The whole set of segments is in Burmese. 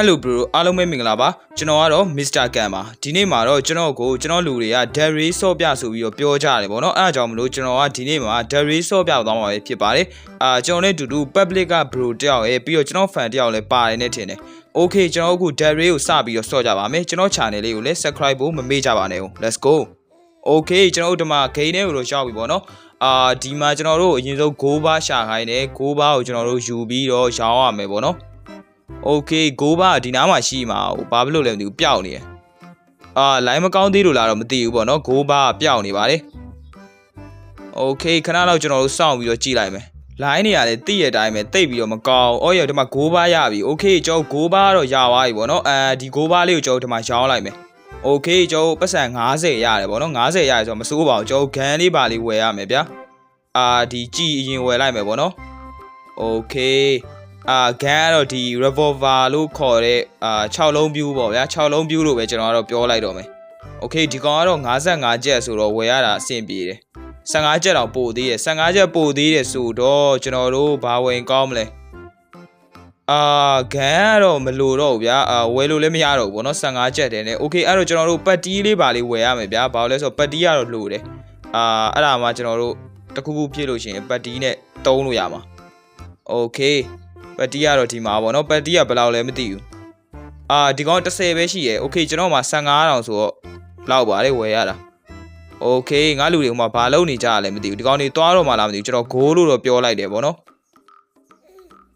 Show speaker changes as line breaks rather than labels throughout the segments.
Hello bro အားလုံးပဲမင်္ဂလာပါကျွန်တော်ကတော့ Mr. Kan ပါဒီနေ့မှာတော့ကျွန်တော်ကိုကျွန်တော်လူတွေက Derry ဆော့ပြဆိုပြီးတော့ပြောကြတယ်ဗောနော်အဲအကြောင်းမလို့ကျွန်တော်ကဒီနေ့မှာ Derry ဆော့ပြသွားမှာပဲဖြစ်ပါတယ်အာကျွန်တော်နဲ့အတူတူ public က bro တယောက်ရဲ့ပြီးတော့ကျွန်တော် fan တယောက်လည်းပါတယ်နဲ့ထင်တယ် Okay ကျွန်တော်အခု Derry ကိုစပြီးတော့ဆော့ကြပါမယ်ကျွန်တော် channel လေးကိုလည်း subscribe ဖို့မမေ့ကြပါနဲ့ဦး Let's go Okay ကျွန်တော်တို့ဒီမှာ game ထဲကိုတော့ရောက်ပြီဗောနော်အာဒီမှာကျွန်တော်တို့အရင်ဆုံး6ဘားရှာခိုင်းတယ်6ဘားကိုကျွန်တော်တို့ယူပြီးတော့ရောင်းရမယ်ဗောနော် ။ Okay ဂိုးပါဒီနားမှာရှိမှာဟိုဘာဖြစ်လို့လဲမသိဘူးပျောက်နေတယ်။အာ line မကောင်းသေးလို့လားတော့မသိဘူးပေါ့နော်ဂိုးပါပျောက်နေပါလေ။ Okay ခဏတော့ကျွန်တော်တို့စောင့်ပြီးတော့ကြည့်လိုက်မယ်။ line နေရာလည်းတိရတဲ့အတိုင်းပဲတိတ်ပြီးတော့မကောင်း။အော်ရဒီမှာဂိုးပါရပြီ။ Okay ကျွန်တော်ဂိုးပါတော့ရပါပြီပေါ့နော်။အဲဒီဂိုးပါလေးကိုကျွန်တော်ဒီမှာရောင်းလိုက်မယ်။ okay ကျွန်တော်ပတ်စံ90ရတယ်ဗောနော်90ရတယ်ဆိုတော့မစိုးပါဘူးကျွန်တော်ဂန်လေးပါလေးဝယ်ရမယ်ဗျာအာဒီကြည်အရင်ဝယ်လိုက်မယ်ဗောနော် okay အာဂန်ကတော့ဒီ revolver လို့ခေါ်တဲ့အာ6လုံးပြူးပေါ့ဗျာ6လုံးပြူးလို့ပဲကျွန်တော်ကတော့ပြောလိုက်တော့မယ်။ Okay ဒီကောင်ကတော့55ကျက်ဆိုတော့ဝယ်ရတာအဆင်ပြေတယ်။15ကျက်တော့ပို့သေးတယ်15ကျက်ပို့သေးတယ်ဆိုတော့ကျွန်တော်တို့ဘာဝင်ကောင်းမလဲ။အာဂန်ကတော့မလိုတော့ဘူးဗျာအာဝယ်လို့လည်းမရတော့ဘူးဗောနော်15ကျက်တယ်နဲ့ Okay အဲ့တော့ကျွန်တော်တို့ပတ်တီးလေးပါလေးဝယ်ရမယ်ဗျာဘာလို့လဲဆိုတော့ပတ်တီးကတော့လိုတယ်။အာအဲ့ဒါမှကျွန်တော်တို့တစ်ခုခုဖြည့်လို့ရှိရင်ပတ်တီးနဲ့တုံးလို့ရမှာ။ Okay ပတ်တီးကတော့ဒီမှာပေါ့နော်ပတ်တီးကဘယ်လောက်လဲမသိဘူးအာဒီကောင်30ပဲရှိရယ်โอเคကျွန်တော်မှာ15တောင်ဆိုတော့လောက်ပါလေဝယ်ရတာโอเคငါလူတွေဟိုမှာဘာလုပ်နေကြရလဲမသိဘူးဒီကောင်တွေသွားတော့မှလားမသိဘူးကျွန်တော်ဂိုးလို့တော့ပြောလိုက်တယ်ပေါ့နော်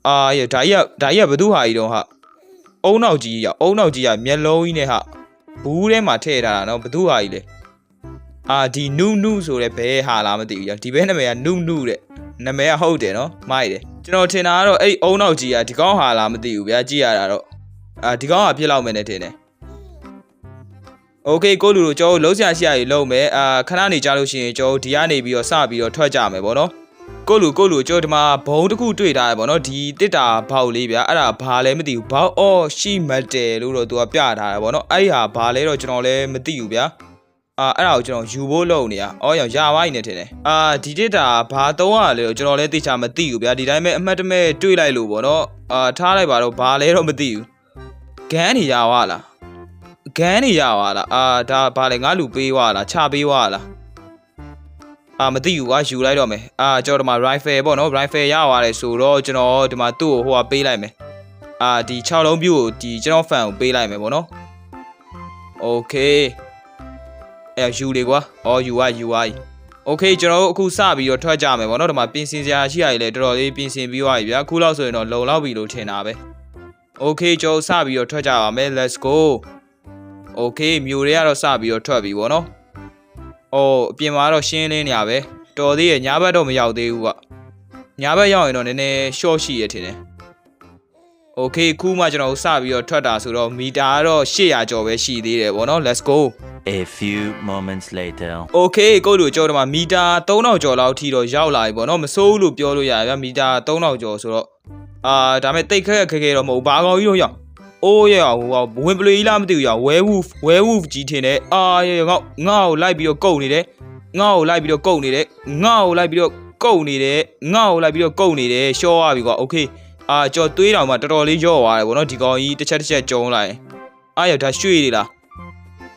အာရဒါကြီးကဒါကြီးကဘသူဟာကြီးတော့ဟာအုံနောက်ကြီးရအုံနောက်ကြီးကမျက်လုံးကြီးနဲ့ဟာဘူးထဲမှာထည့်ထားတာနော်ဘသူဟာကြီးလဲအာဒီနုနုဆိုတဲ့ဘဲဟာလားမသိဘူးဒီဘဲနာမည်ကနုနုတဲ့ နာမည်ကဟုတ်တယ်နော်မိုက်တယ်ကျွန်တော်ထင်တာကတော့အဲ့အုံနောက်ကြီးကဒီကောင်းဟာလားမသိဘူးဗျာကြည့်ရတာတော့အာဒီကောင်းဟာဖြစ်လောက်မယ်နဲ့ထင်တယ်โอเคကိုလူတို့ကျွန်တော်လုံးဆရာရှိရည်လုံးမယ်အာခဏနေကြလို့ရှိရင်ကျွန်တော်ဒီကနေပြီးတော့စပြီးတော့ထွက်ကြမယ်ပေါ့နော်ကိုလူကိုလူကျွန်တော်ဒီမှာဘုံတစ်ခုတွေ့ထားရပေါ့နော်ဒီတစ်တာဘောက်လေးဗျာအဲ့ဒါဘာလဲမသိဘူးဘောက်အော်ရှိမတ်တယ်လို့တော့သူကပြထားတယ်ပေါ့နော်အဲ့ဒီဟာဘာလဲတော့ကျွန်တော်လည်းမသိဘူးဗျာ အာအဲ့ဒါကိုကျွန်တော်ယူဖို့လုပ်နေရ။အော်ရောင်ရပါ E နဲ့ထင်တယ်။အာဒီတစ်တာဘာသုံးရလဲတော့ကျွန်တော်လည်းသိချာမသိဘူးဗျာ။ဒီတိုင်းပဲအမှတ်တမဲ့တွေးလိုက်လို့ပေါ့နော်။အာထားလိုက်ပါတော့ဘာလဲတော့မသိဘူး။ဂန်းနေရဝလား။ဂန်းနေရဝလား။အာဒါဘာလဲငါလူပေးဝလား။ချပေးဝလား။အာမသိဘူးကွာယူလိုက်တော့မယ်။အာကျွန်တော်ဒီမှာ rifle ပေါ့နော် rifle ရသွားတယ်ဆိုတော့ကျွန်တော်ဒီမှာသူ့ကိုဟိုကပေးလိုက်မယ်။အာဒီ6လုံးပြူကိုဒီကျွန်တော် fan ကိုပေးလိုက်မယ်ပေါ့နော်။ Okay အဲယူလေကွာအော်ယူอ่ะယူอ่ะโอเคကျွန်တော်တို့အခုစပြီးတော့ထွက်ကြမယ်ဗောနော်ဒီမှာပြင်ဆင်စရာရှိရတယ်လေတော်တော်လေးပြင်ဆင်ပြီးသွားပြီဗျာအခုလောက်ဆိုရင်တော့လုံလောက်ပြီလို့ထင်တာပဲโอเคကျွန်တော်စပြီးတော့ထွက်ကြပါမယ် let's go โอเคမြို့တွေကတော့စပြီးတော့ထွက်ပြီဗောနော်အော်အပြင်မှာတော့ရှင်းလင်းနေရပဲတော်သေးရဲ့ညာဘက်တော့မရောက်သေးဘူးကညာဘက်ရောက်ရင်တော့နည်းနည်း short ရှိရထင်တယ် โอเคခုမှကျွန်တော်စပြီးတော့ထွက်တာဆိုတော့မီတာကတော့800ကျော်ပဲရှိသေးတယ်ဗောနော် let's go
A few moments later.
Okay ကိုတို့ကြောတော့မှာမီတာ3000ကျော်လောက်ထိတော့ရောက်လာပြီပေါ့နော်မစိုးဘူးလို့ပြောလို့ရတယ်ဗျမီတာ3000ကျော်ဆိုတော့အာဒါမဲ့တိတ်ခက်ခက်ခဲတော့မဟုတ်ဘာကောင်းကြီးတော့ရောက်အိုးရဟိုဝင်ပလေကြီးလားမသိဘူးရဝဲဝူဖ်ဝဲဝူဖ်ကြီးထင်တယ်အာရငေါငါ့ကိုလိုက်ပြီးတော့ကုတ်နေတယ်ငါ့ကိုလိုက်ပြီးတော့ကုတ်နေတယ်ငါ့ကိုလိုက်ပြီးတော့ကုတ်နေတယ်ငါ့ကိုလိုက်ပြီးတော့ကုတ်နေတယ်ရှော့ရပြီကွာ Okay အာကြော်သွေးတောင်မှတော်တော်လေးရော့သွားတယ်ဗောနော်ဒီကောင်ကြီးတစ်ချက်တစ်ချက်ကျုံလိုက်အာရဒါရွှေ့နေလား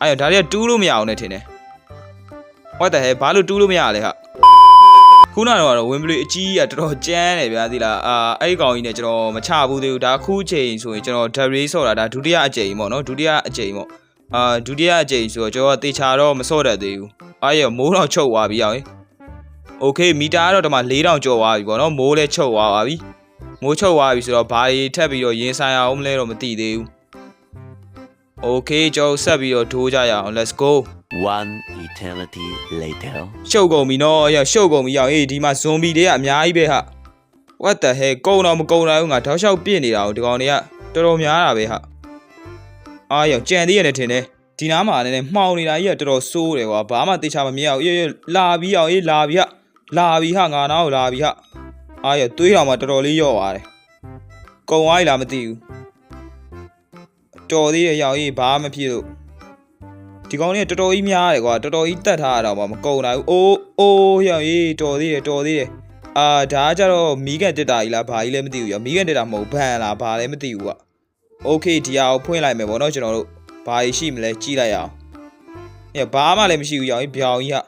အဲ့ဒါတွေကတူးလို့မရအောင်နဲ့ထင်တယ်။ What the hell ဘာလို့တူးလို့မရလဲဟာ။ခုနကတော့ဝင်းပလီအကြီးကတော်တော်ကျန်းတယ်ဗျာသိလား။အာအဲ့ဒီကောင်ကြီးနဲ့ကျွန်တော်မချဘူးသေးဘူး။ဒါခုချိန်ဆိုရင်ကျွန်တော် Derry ဆော့တာဒါဒုတိယအကြိမ်ပေါ့နော်ဒုတိယအကြိမ်ပေါ့။အာဒုတိယအကြိမ်ဆိုတော့ကျွန်တော်တေချာတော့မဆော့တတ်သေးဘူး။အားရမိုးတော့ချုပ်သွားပြီအောင်။ Okay မီတာကတော့ဒီမှာ4000ကျော်သွားပြီပေါ့နော်။မိုးလည်းချုပ်သွားပါပြီ။ မိုးချုပ်သွားပြီဆိုတော့ဘာတွေထပ်ပြီးတော့ရင်ဆိုင်အောင်မလဲတော့မသိသေးဘူး။ Okay ကျွန်တော်ဆက်ပြီးတော့ထိုးကြရအောင် let's go
One eternity later.
ရှုပ်ကုန်ပြီနော်ရရှုပ်ကုန်ပြီရောက်အေးဒီမှာဇွန်ဘီတွေကအများကြီးပဲဟာ What the hell ကုံတော့မကုံနိုင်ဘူးငါတောက်လျှောက်ပြစ်နေတာကိုဒီကောင်တွေကတော်တော်များတာပဲဟာအားရောက်ကြံသေးရတယ်ထင်တယ်ဒီနားမှာလည်းမှောင်နေတာကြီးကတော်တော်ဆိုးတယ်ကွာဘာမှတေချာမမြင်အောင်အေးလာပြီးအောင်အေးလာပြီးဟာလာပြီးဟာငါနားကိုလာပြီးဟာ အားရောက်တွေးတော်မှာတော်တော်လေးရော့သွားတယ်ကုံသွားပြီလားမသိဘူးတော်သေးရဲ့ရောက်ရေးဘာမှမဖြစ်လို့ဒီကောင်လေးတော်တော်ကြီးများတယ်ကွာတော်တော်ကြီးတတ်ထားရတော့မှမကုံနိုင်ဘူးအိုးအိုးရောက်ရေးတော်သေးတယ်တော်သေးတယ်အာဒါကကြတော့မီးကန်တက်တာကြီးလားဘာကြီးလဲမသိဘူးရမီးကန်တက်တာမဟုတ်ဘန်လားဘာလဲမသိဘူးကွာ okay ဒီဟာကိုဖွင့်လိုက်မယ်ပေါ့နော်ကျွန်တော်တို့ဘာရှိမလဲကြည့်လိုက်ရအောင်အေးဘာမှလည်းမရှိဘူးရောင်ကြီးပြောင်ကြီးဟာ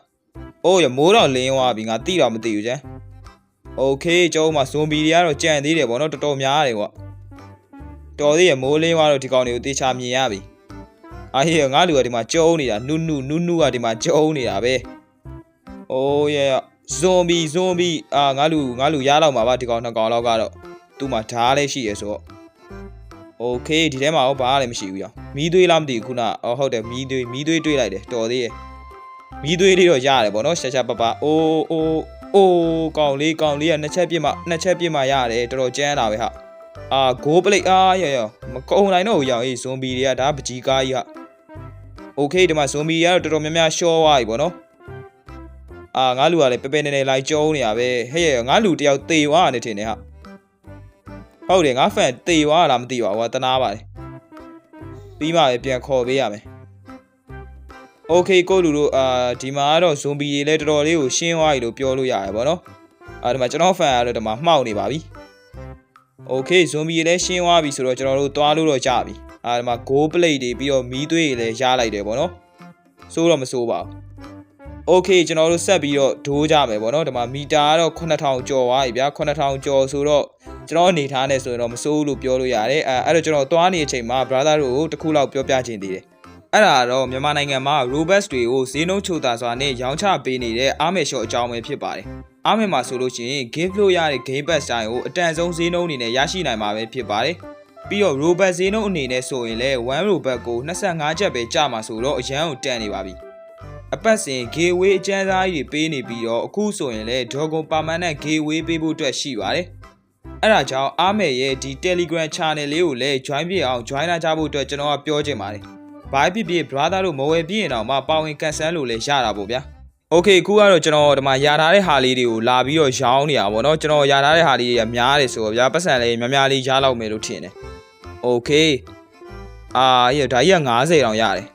အိုးရမိုးတော့လင်းသွားပြီငါတိတော့မသိဘူးကျန် okay ကျွန်တော်မှဇွန်ဘီတွေကတော့ကြံသေးတယ်ပေါ့နော်တော်တော်များတယ်ကွာတော်သေးရမိုးလင်းသွားတော့ဒီကောင်တွေကိုတေချာမြင်ရပြီအာဟေးငါလူကဒီမှာကျုံနေတာနုနုနုနုကဒီမှာကျုံနေတာပဲအိုးရဇွန်ဘီဇွန်ဘီအာငါလူငါလူရတော့မှာပါဒီကောင်နှစ်ကောင်လောက်ကတော့သူ့မှာဓာတ်လည်းရှိရဆိုတော့ โอเคဒီထဲမှာတော့ဘာမှလည်းမရှိဘူးရောမီးသွေးလားမသိဘူးခုနအော်ဟုတ်တယ်မီးသွေးမီးသွေးတွေ့လိုက်တယ်တော်သေးရဲ့မီးသွေးလေးတော့ရတယ်ဗောနော်ရှာရှာပပအိုးအိုး အိုးကောင်လေးကောင်လေးကနှစ်ချက်ပြစ်မှနှစ်ချက်ပြစ်မှရတယ်တော်တော်ကျန်းလာပဲဟာအာဂိုးပလိတ်အာရရမကုံနိုင်တော့ဘူးရောင်အေးဇွန်ဘီတွေကဒါပကြီးကားကြီးဟာโอเคဒီမှာဇွန်ဘီတွေကတော့တော်တော်များများရှော့သွားပြီဗောနော်အာငါလူကလည်းပဲပဲနေနေလိုက်ကျုံးနေရပဲဟဲ့ရငါလူတယောက်တေသွားတယ်ထင်တယ်ဟာ ဟုတ်တယ်ငါဖန်တေသွားတာမသိပါဘူးကွာတနာပါတယ်ပြီးမှပဲပြန်ခေါ်ပေးရမယ် โอเคကိုလူတို့အာဒီမှာကတော့ဇွန်ဘီတွေလည်းတော်တော်လေးကိုရှင်းသွားပြီလို့ပြောလို့ရတယ်ဗောနော်အာဒီမှာကျွန်တော်ဖန်ကတော့ဒီမှာမှောက်နေပါပြီโอเคဇွန်ဘီတွေလည်းရှင်းသွားပြီဆိုတော့ကျွန်တော်တို့သွားလို့တော့ကြပြီအာဒီမှာ go plate တွေပြီးတော့မီးသွေးတွေလည်းရလိုက်တယ်ဗောနော်စိုးတော့မစိုးပါဘူးโอเคကျွန်တော်တို့ဆက်ပြီးတော့ဒိုးကြမယ်ဗောနော်ဒီမှာမီတာကတော့9000ကျော်သွားပြီဗျာ9000ကျော်ဆိုတော့ ကျွန်တော်အနေထားနဲ့ဆိုရင်တော့မစိုးဘူးလို့ပြောလို့ရတယ်အဲအဲ့တော့ကျွန်တော်သွားနေတဲ့အချိန်မှာ brother တို့ကိုတစ်ခုလောက်ပြောပြချင်သေးတယ် အဲ့ဒါတော့မြန်မာနိုင်ငံမှာ robust တွေကိုဈေးနှုန်းချိုတာစွာနဲ့ရောင်းချပေးနေတဲ့အားမယ် short အကြောင်းပဲဖြစ်ပါတယ်အားမယ်မှာဆိုလို့ရှိရင် give လို့ရတဲ့ game pass တိုင်းကိုအတန်ဆုံးဈေးနှုန်းအနေနဲ့ရရှိနိုင်မှာပဲဖြစ်ပါတယ်ပြီးတော့ robust ဈေးနှုန်းအနေနဲ့ဆိုရင်လည်း1 robust ကို25ကျပ်ပဲကျမှာဆိုတော့အရန်ကိုတန်နေပါပြီအပတ်စဉ် giveaway အကျန်းစားကြီးတွေပေးနေပြီးတော့အခုဆိုရင်လည်း Dragon Permanent giveaway ပေးဖို့အတွက်ရှိပါတယ်အဲ့ဒါကြောင့်အားမယ်ရဲ့ဒီ Telegram Channel လေးကိုလည်း join ပြအောင် join လာကြဖို့အတွက်ကျွန်တော်ကပြောချင်ပါတယ်။ ဘာဖြစ်ဖြစ် brother တို့မဝယ်ပြရင်တော့မှပါဝင်ကန်ဆယ်လို့လည်းရတာပေါ့ဗျာ။ Okay အခုကတော့ကျွန်တော်ဒီမှာယာထားတဲ့ဟာလေးတွေကိုလာပြီးတော့ရောင်းနေတာပေါ့နော်ကျွန်တော်ယာထားတဲ့ဟာလေးတွေကများတယ်ဆိုတော့ဗျာပတ်စံလေးများများလေးရလောက်မယ်လို့ထင်တယ်။ Okay အာရဒါကြီးက90တောင်ရတယ်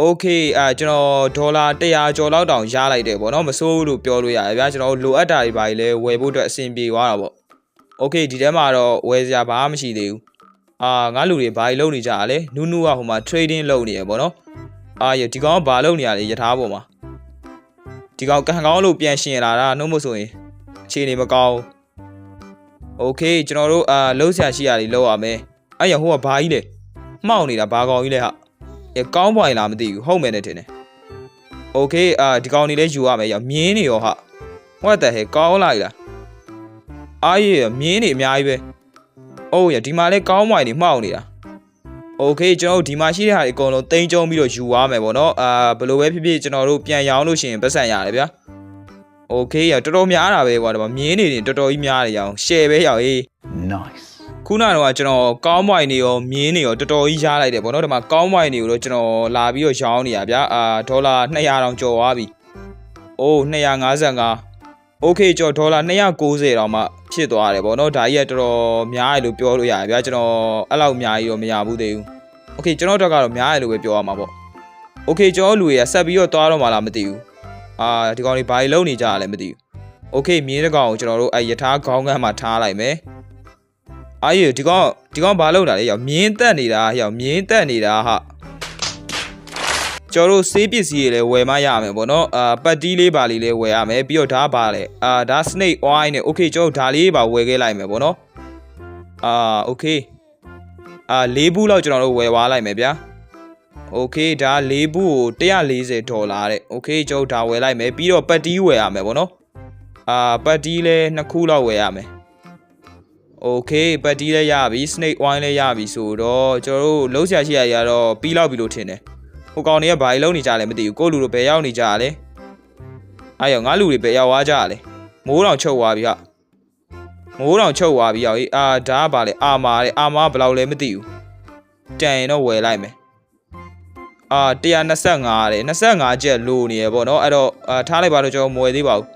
။ Okay အာကျွန်တော်ဒေါ်လာ100ကျော်လောက်တောင်ရလိုက်တယ်ပေါ့နော်မစိုးဘူးလို့ပြောလို့ရတယ်ဗျာကျွန်တော်လိုအပ်တာတွေပါလေဝယ်ဖို့အတွက်အဆင်ပြေသွားတာပေါ့ Okay ဒီထဲမှာတော့ဝယ်စရာဘာမှမရှိသေးဘူး အာငါလူတွေဘာကြီးလုပ်နေကြတာလဲနူးနူးကဟိုမှာ trading လုပ်နေရပေါ့နော်အာရဒီကောင်ကဘာလုပ်နေရလဲယထာပေါ်မှာဒီကောင်ကန်ကောင်းလို့ပြန်ရှင်လာတာနှုတ်မဆိုရင်အခြေအနေမကောင်းဘူး Okay ကျွန်တော်တို့အာလှုပ်ရှားရှိရတယ်လှုပ်ရမယ်အဲ့ရဟိုကဘာကြီးလဲမှောက်နေတာဘာကောင်ကြီးလဲဟာအဲကောင်းပွိုင်လားမသိဘူးဟုတ်မယ်နဲ့ထင်တယ် Okay အာဒီကောင်နေလဲယူရမယ်ရမြင်းနေရောဟာ what the hell ကောင်းလိုက်လားအားရမြင်းနေအများကြီးပဲ အိုးရဒီမှာလဲကောင်းပွိုင်နေမှောက်နေတာ Okay ကျွန်တော်တို့ဒီမှာရှိတဲ့ဟာတွေအကုန်လုံးတင်ကြုံပြီးတော့ယူသွားမယ်ပေါ့နော်အာဘယ်လိုပဲဖြစ်ဖြစ်ကျွန်တော်တို့ပြန်ရောင်းလို့ရှိရင်ပတ်စံရတယ်ဗျာ Okay ရတော်တော်များတာပဲကွာဒီမှာမြင်းနေနေတော်တော်ကြီးများတယ်ရအောင် share ပဲရအောင်အေး
Nice.
ခုနကတော့ကျွန်တော်ကောင်းပွိုင်နေရောမြင်းနေရောတော်တော်ကြီးရလိုက်တယ်ပေါ့နော်ဒီမှာကောင်းပွိုင်နေကိုတော့ကျွန်တော်လာပြီးတော့ရောင်းနေရဗျာအာဒေါ်လာ200တောင်ကျော်သွားပြီအိုး255 Okay ကျော်ဒေါ်လာ290တောင်မှဖြစ်သွားတယ်ပေါ့နော်ဒါကြီးကတော်တော်များတယ်လို့ပြောလို့ရတယ်ဗျာကျွန်တော်အဲ့လောက်အများကြီးတော့မရဘူးသေးဘူး Okay ကျွန်တော်တော့ကတော့များတယ်လို့ပဲပြောရမှာပေါ့ Okay ကျွန်တော်လူတွေကဆက်ပြီးတော့သွားတော့မှလားမသိဘူးအာဒီကောင်တွေဘာတွေလုပ်နေကြရလဲမသိဘူး Okay မြင်းတစ်ကောင်ကိုကျွန်တော်တို့အဲ့ယထာခေါင်းကန်းမှာထားလိုက်မယ်အားရဒီကောင်ဒီကောင်ဘာလုပ်တာလဲရောက်မြင်းတက်နေတာရောက်မြင်းတက်နေတာဟာ ကျော်တို့ဆေးပစ္စည်းတွေလည်းဝယ်မရမယ်ပေါ့နော်အာပတ်တီးလေးပါလေးလည်းဝယ်ရမယ်ပြီးတော့ဒါပါလေအာဒါ snake oil နဲ့ okay ကျော်တို့ဒါလေးပါဝယ်ခဲ့လိုက်မယ်ပေါ့နော်အာ okay အာ၄ဘူးလောက်ကျွန်တော်တို့ဝယ်သွားလိုက်မယ်ဗျာ okay ဒါ၄ဘူးကို140ဒေါ်လာတဲ့ okay ကျော်တို့ဒါဝယ်လိုက်မယ်ပြီးတော့ပတ်တီးဝယ်ရမယ်ပေါ့နော်အာပတ်တီးလည်းနှစ်ခုလောက်ဝယ်ရမယ် Okay ပတ်တီးလည်းရပြီ snake wine လည်းရပြီဆိုတော့ကျွန်တော်တို့လုံးဆရာရှိရရတော့ပြီးလောက်ပြီလို့ထင်တယ် ဟိုကောင်တွေကဘာကြီးလုံးနေကြလဲမသိဘူးကိုယ့်လူတို့ဘယ်ရောက်နေကြလဲအားရောငါလူတွေဘယ်ရောက်သွားကြလဲမိုးတောင်ချုပ်သွားပြီဟာမိုးတောင်ချုပ်သွားပြီရောက်ကြီးအာဒါကဘာလဲအာမာတဲ့အာမာဘယ်လောက်လဲမသိဘူးတန်ရင်တော့ဝယ်လိုက်မယ်အာ125တဲ့25ကျက်လိုနေရပေါ့နော်အဲ့တော့အာထားလိုက်ပါတော့ကျွန်တော်မဝယ်သေးပါဘူး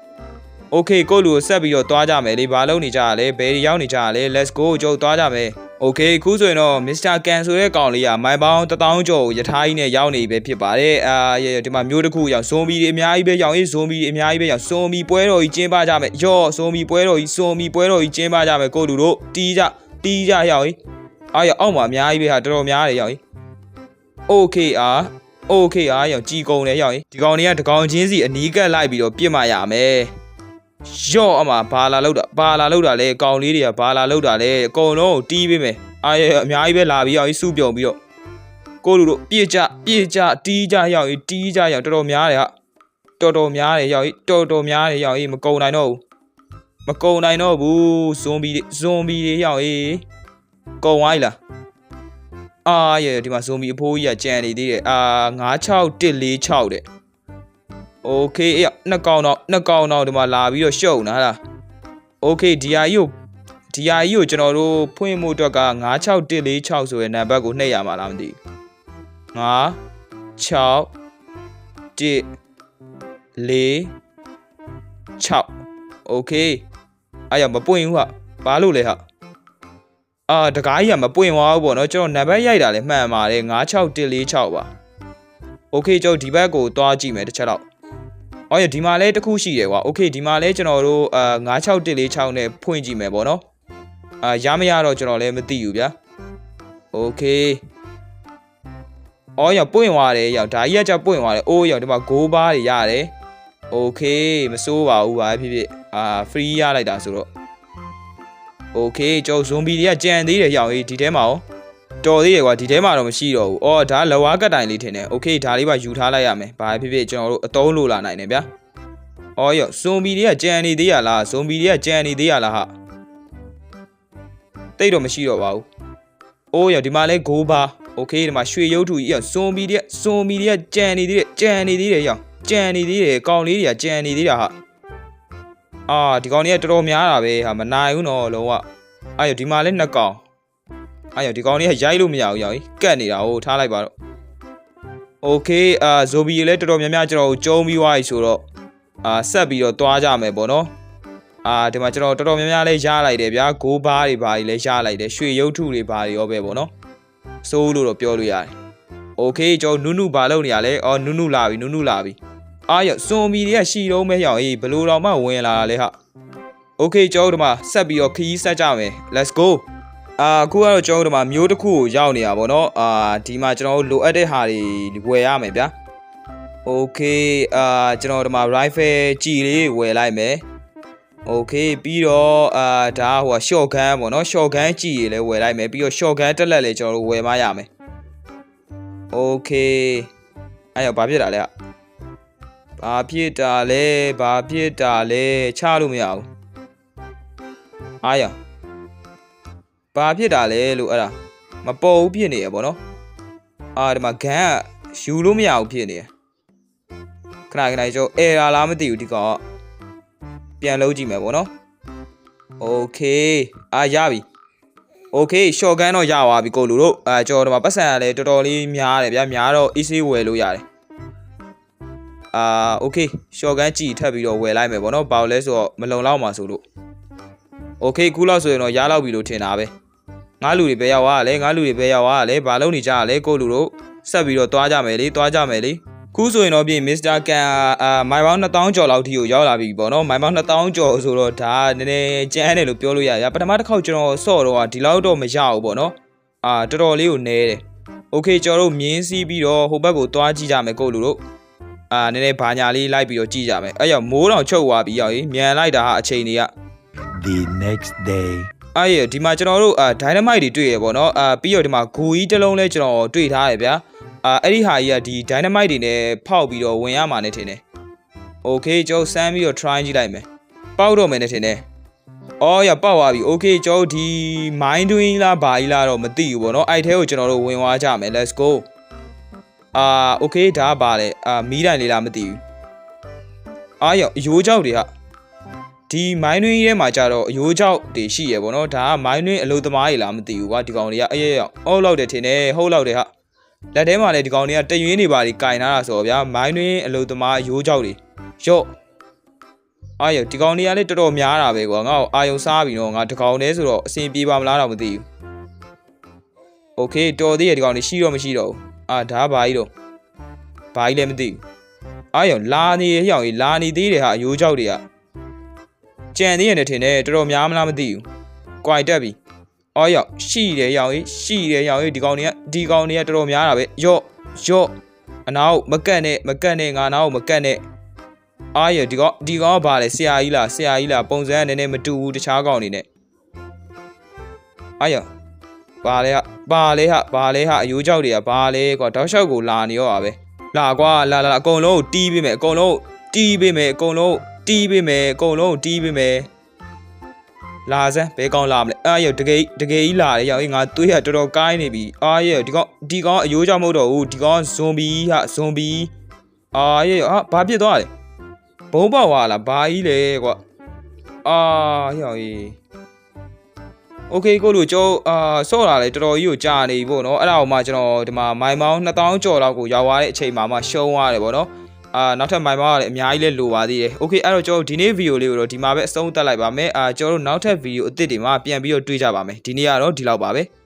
โอเคကိုလူကိုဆက်ပြီးတော့သွားကြမယ်လေဘာလုပ်နေကြရလဲဘယ်ရောက်နေကြရလဲ let's go ကျုပ်သွားကြမယ် โอเคခုဆိုရင်တော့ Mr. Can ဆိုတဲ့ကောင်လေးကမိုင်ပေါင်း1000ကျော်ကိုယထာကြီးနဲ့ရောက်နေပြီဖြစ်ပါတယ်အာဒီမှာမျိုးတစ်ခုရောက်ဇွန်ဘီတွေအများကြီးပဲရောက်ရေးဇွန်ဘီတွေအများကြီးပဲရောက်ဇွန်ဘီပွဲတော်ကြီးကျင်းပကြမယ်ယော့ဇွန်ဘီပွဲတော်ကြီးဇွန်ဘီပွဲတော်ကြီးကျင်းပကြမယ်ကိုလူတို့တီးကြတီးကြရောက်ရေး အားရအောက်မှာအများကြီးပဲဟာတော်တော်များတယ်ရောက်ကြီး Okay အား Okay အားရောက်ကြီးကုန်တယ်ရောက်ကြီးဒီကောင်တွေကတကောင်ချင်းစီအနီးကပ်လိုက်ပြီးတော့ပြစ်မှရမယ် ရော့အမဘာလာလောက်တာဘာလာလောက်တာလဲကောင်လေးတွေကဘာလာလောက်တာလဲအကုန်လုံးကိုတီးပေးမယ်အားရအများကြီးပဲလာပြီးရောက်ကြီးစုပြုံပြီးတော့ကိုလူတို့ပြစ်ကြပြစ်ကြတီးကြရောက်ကြီးတီးကြရောက်တော်တော်များတယ်ဟာတော်တော်များတယ်ရောက်ကြီးတော်တော်များတယ်ရောက်ကြီးမကုံနိုင်တော့ဘူးမကုံနိုင်တော့ဘူးဇွန်ဘီတွေဇွန်ဘီတွေရောက်ကြီးကုံသွားပြီလားအာရရဒီမှာဇွန်ဘီအဖိုးကြီးကကြံနေသေးတယ်အာ96146တဲ့ โอเคအေးနှစ်ကောင်တော့နှစ်ကောင်တော့ဒီမှာလာပြီးတော့ရှုပ်နာလားโอเคဒီဟာကြီးကိုဒီဟာကြီးကိုကျွန်တော်တို့ဖွင့်မှုအတွက်က96146ဆိုတဲ့နံပါတ်ကိုနှိပ်ရမှာလားမသိဘူး9 6 1 4 6โอเคအဲ့ရမပွင့်ဘူးဟာဘာလို့လဲဟာ အာတကားကြီးကမပွင့်သွားဘူးပေါ့နော်ကျွန်တော်နံပါတ်ရိုက်တာလည်းမှန်ပါတယ်96146ပါโอเคကျွန်တော်ဒီဘက်ကိုသွားကြည့်မယ်တစ်ချက်တော့ ။အော်ရဒီမှာလည်းတစ်ခုရှိတယ်ကွာ။ Okay ဒီမှာလည်းကျွန်တော်တို့အာ96146နဲ့ဖွင့်ကြည့်မယ်ပေါ့နော်။အာရမရတော့ကျွန်တော်လည်းမသိဘူးဗျာ။ Okay အော်ရပွင့်သွားတယ်ရောက်ဒါကြီးကကြပွင့်သွားတယ်။အိုးရောက်ဒီမှာ5ဘာတွေရတယ်။ Okay မစိုးပါဘူးပါဖြစ်ဖြစ်အာ free ရလိုက်တာဆိုတော့ Okay ကျော်ဇွန်ဘီတွေကကြံသေးတယ်ရောက်ရေးဒီထဲမှာရော တော်သေးတယ်ကွာဒီထဲမှာတော့မရှိတော့ဘူးအော်ဒါလဝါကတိုင်လေးထင်တယ်โอเคဒါလေးပါယူထားလိုက်ရမယ်ဘာဖြစ်ဖြစ်ကျွန်တော်တို့အတုံးလိုလာနိုင်တယ်ဗျာအော်ရောဇွန်ဘီတွေကကြံနေသေးရလားဇွန်ဘီတွေကကြံနေသေးရလားဟာတိတ်တော့မရှိတော့ပါဘူးအိုးရောဒီမှာလဲဂိုးပါโอเคဒီမှာရွှေရုပ်ထုကြီးရောဇွန်ဘီတွေကဇွန်ဘီတွေကကြံနေသေးတယ်ကြံနေသေးတယ်ရောက်ကြံနေသေးတယ်ကောင်လေးတွေကကြံနေသေးတာဟာ အာဒီကောင်တွေကတော်တော်များတာပဲဟာမနိုင်ဘူးနော်လုံးဝအဲ့ရဒီမှာလဲနှစ်ကောင် အဲ့ရဒီကောင်တွေကရိုက်လို့မရဘူးရောက်ကြီးကတ်နေတာဟိုထားလိုက်ပါတော့โอเคအာဇိုဘီလည်းတော်တော်များများကျွန်တော်ကျုံးပြီးွားပြီဆိုတော့အာဆက်ပြီးတော့သွားကြမယ်ပေါ့နော်အာဒီမှာကျွန်တော်တော်တော်များများလဲရလိုက်တယ်ဗျာဂိုးဘားတွေဘာတွေလဲရလိုက်တယ်ရွှေရုပ်ထုတွေဘာတွေရောပဲပေါ့နော်စိုးလို့တော့ပြောလို့ရတယ်โอเคကျွန်တော်နုနုဘာလုပ်နေရလဲအော်နုနုလာပြီနုနုလာပြီ အာရစွန်မီတွေကရှီတော့မဲရောက်အေးဘယ်လိုတော့မှဝင်လာတာလဲဟာโอเคကျွန်တော်တို့ဒီမှာဆက်ပြီးတော့ခရီးဆက်ကြမယ် let's go အာအခုကတော့ကျွန်တော်တို့ဒီမှာမျိုးတစ်ခုကိုရောက်နေတာပေါ့နော်အာဒီမှာကျွန်တော်တို့လိုအပ်တဲ့ဟာတွေဝယ်ရမယ်ဗျာ Okay အာကျွန်တော်ဒီမှာ rifle ကြည်လေးဝယ်လိုက်မယ် Okay ပြီးတော့အာဒါဟို shotgun ပေါ့နော် shotgun ကြည်ရလဲဝယ်လိုက်မယ်ပြီးတော့ shotgun တက်လက်လဲကျွန်တော်တို့ဝယ်မရမယ် Okay အဲ့တော့ဘာဖြစ်တာလဲဘာဖြစ်တာလဲဘာဖြစ်တာလဲချလို့မရဘူးအားရ ဘာဖြစ်တာလဲလို့အဲ့ဒါမပေါ်ဘူးဖြစ်နေရပေါ့နော်အာဒီမှာဂန်ကယူလို့မရဘူးဖြစ်နေရခဏခဏကျော်အဲရာလားမသိဘူးဒီကောင်ကပြန်လုံးကြည့်မယ်ပေါ့နော်โอเคအာရပြီโอเคရှော့ကန်တော့ရသွားပြီကိုလူတို့အာကျော်ဒီမှာပတ်စံရလဲတော်တော်လေးများတယ်ဗျာများတော့ easy ဝယ်လို့ရတယ် အာโอเคရှော့ကန်ကြည့်ထပ်ပြီးတော့ဝယ်လိုက်မယ်ဗောနော်ဘာလို့လဲဆိုတော့မလုံလောက်မှာဆိုလို့โอเคခုလောက်ဆိုရင်တော့ရားလောက်ပြီလို့ထင်တာပဲ ငါလူတွေပဲရောက်သွားတာလေငါလူတွေပဲရောက်သွားတာလေဘာလို့နေကြရလဲကိုလူတို့ဆက်ပြီးတော့သွားကြမယ်လေသွားကြမယ်လေခုဆိုရင်တော့ပြင်မစ္စတာကန်အာမိုင်ပေါင်း2000ကျော်လောက်ထိကိုရောက်လာပြီပေါ့နော်မိုင်ပေါင်း2000ကျော်ဆိုတော့ဒါနည်းနည်းကျန်းတယ်လို့ပြောလို့ရတယ်ပထမတစ်ခေါက်ကျွန်တော်ဆော့တော့ဒီလောက်တော့မရဘူးပေါ့နော်အာတော်တော်လေးကိုနဲတယ်โอเคကျွန်တော်တို့မြင်းစီးပြီးတော့ဟိုဘက်ကိုသွားကြည့်ကြမယ်ကိုလူတို့ အာနည်းနည်းဘာညာလေးလိုက်ပြီးတော့ကြည့်ကြမယ်အဲ့ရောက်မိုးတောင်ချုပ်သွားပြီးရောက်ရင်မြန်လိုက်တာဟာအချိန်တွေက
The next day.
အဲ့ရဒီမှာကျွန်တော်တို့အာ dynamite တွေတွေ့ရပေါ့နော်အာပြီးတော့ဒီမှာဂူကြီးတစ်လုံးလဲကျွန်တော်တွေ့ထားရဗျာအာအဲ့ဒီဟာကြီးကဒီ dynamite တွေနဲ့ဖောက်ပြီးတော့ဝင်ရမှာနဲ့ထင်တယ် okay ကျွန်တော်စမ်းပြီးတော့ try ကြည့်လိုက်မယ်ပေါက်တော့မယ်နဲ့ထင်တယ်အော်ရပေါက်သွားပြီ okay ကျွန်တော်ဒီ mind doing လားဘာကြီးလားတော့မသိဘူးပေါ့နော်အဲ့ထဲကိုကျွန်တော်တို့ဝင်သွားကြမယ် let's go အာ okay ဒါပါလေအာမီးတိုင်လေးလားမသိဘူးအာရရိုးကြောက်တွေဟာ ဒီမိုင်းတွင်းထဲမှာကြတော့အယိုးကြောက်တွေရှိရပေါ့နော်ဒါကမိုင်းတွင်းအလုသမားတွေလားမသိဘူးကွာဒီကောင်တွေကအေးရောက်အောက်လောက်တယ်ထင်တယ်ဟုတ်လောက်တယ်ဟာလက်ထဲမှာလည်းဒီကောင်တွေကတရွင်းနေပါလိကင်ထားတာဆိုတော့ဗျာမိုင်းတွင်းအလုသမားအယိုးကြောက်တွေရော့အားရောက်ဒီကောင်တွေကလည်းတော်တော်များတာပဲကွာငါ့ကိုအာယုံစားပြီးတော့ငါဒီကောင်တည်းဆိုတော့အဆင်ပြေပါမလားတော့မသိဘူးโอเคတော်သေးရဒီကောင်တွေရှိတော့မရှိတော့ဘူးအာဒါကဘာကြီးတော့ ဘာကြီးလည်းမသိဘူးအားရောလာနေရရောက်ရင်လာနေသေးတယ်ဟာအယိုးကြောက်တွေက ကြံသေးရတယ်ထင်တယ်တော်တော်များမလားမသိဘူးကြွိုက်တက်ပြီအော်ရောက်ရှိတယ်ရောင်ကြီးရှိတယ်ရောင်ကြီးဒီကောင်တွေကဒီကောင်တွေကတော်တော်များတာပဲယော့ယော့အနာကိုမကတ်နဲ့မကတ်နဲ့ငါနာကိုမကတ်နဲ့အားရဒီကောင်ဒီကောင်ကဘာလဲဆရာကြီးလားဆရာကြီးလားပုံစံကနည်းနည်းမတူဘူးတခြားကောင်နေနဲ့အားရဘာလဲဟာဘာလဲဟာဘာလဲဟာအယိုးကြောက်တွေကဘာလဲကွာတောက်လျှောက်ကိုလာနေရောပါပဲလာကွာလာလာလာအကုန်လုံးကိုတီးပေးမယ်အကုန်လုံးကိုတီးပေးမယ်အကုန်လုံးကို တီးပေးမယ်အကုန်လုံးကိုတီးပေးမယ် လာစမ်းဘဲကောင်းလာမလဲအားရတကယ်တကယ်ကြီးလာတယ်ရောက်အေးငါသွေးရတော်တော်ကိုင်းနေပြီအားရဒီကောင်ဒီကောင်အယိုးကြောင့်မဟုတ်တော့ဘူးဒီကောင်ဇွန်ဘီဟာဇွန်ဘီအားရဟာဘာဖြစ်သွားလဲဘုံပေါက်သွားလားဘာကြီးလဲကွာအာရောက်အေးโอเคကိုလူကျော်အာဆော့လာလေတော်တော်ကြီးကိုကြာနေပြီပေါ့နော်အဲ့ဒါကိုမှကျွန်တော်ဒီမှာမိုင်မောင်း2000ကျော်လောက်ကိုရောက်သွားတဲ့အချိန်မှာမှရှုံးသွားတယ်ပေါ့နော် အာနောက်ထပ်မိုင်မောင်းကလည်းအများကြီးလဲလိုပါသေးတယ်။ Okay အဲ့တော့ကျွန်တော်တို့ဒီနေ့ဗီဒီယိုလေးကိုတော့ဒီမှာပဲအဆုံးသတ်လိုက်ပါမယ်။အာကျွန်တော်တို့နောက်ထပ်ဗီဒီယိုအသစ်တွေမှာပြန်ပြီးတော့တွေ့ကြပါမယ်။ဒီနေ့ကတော့ဒီလောက်ပါပဲ။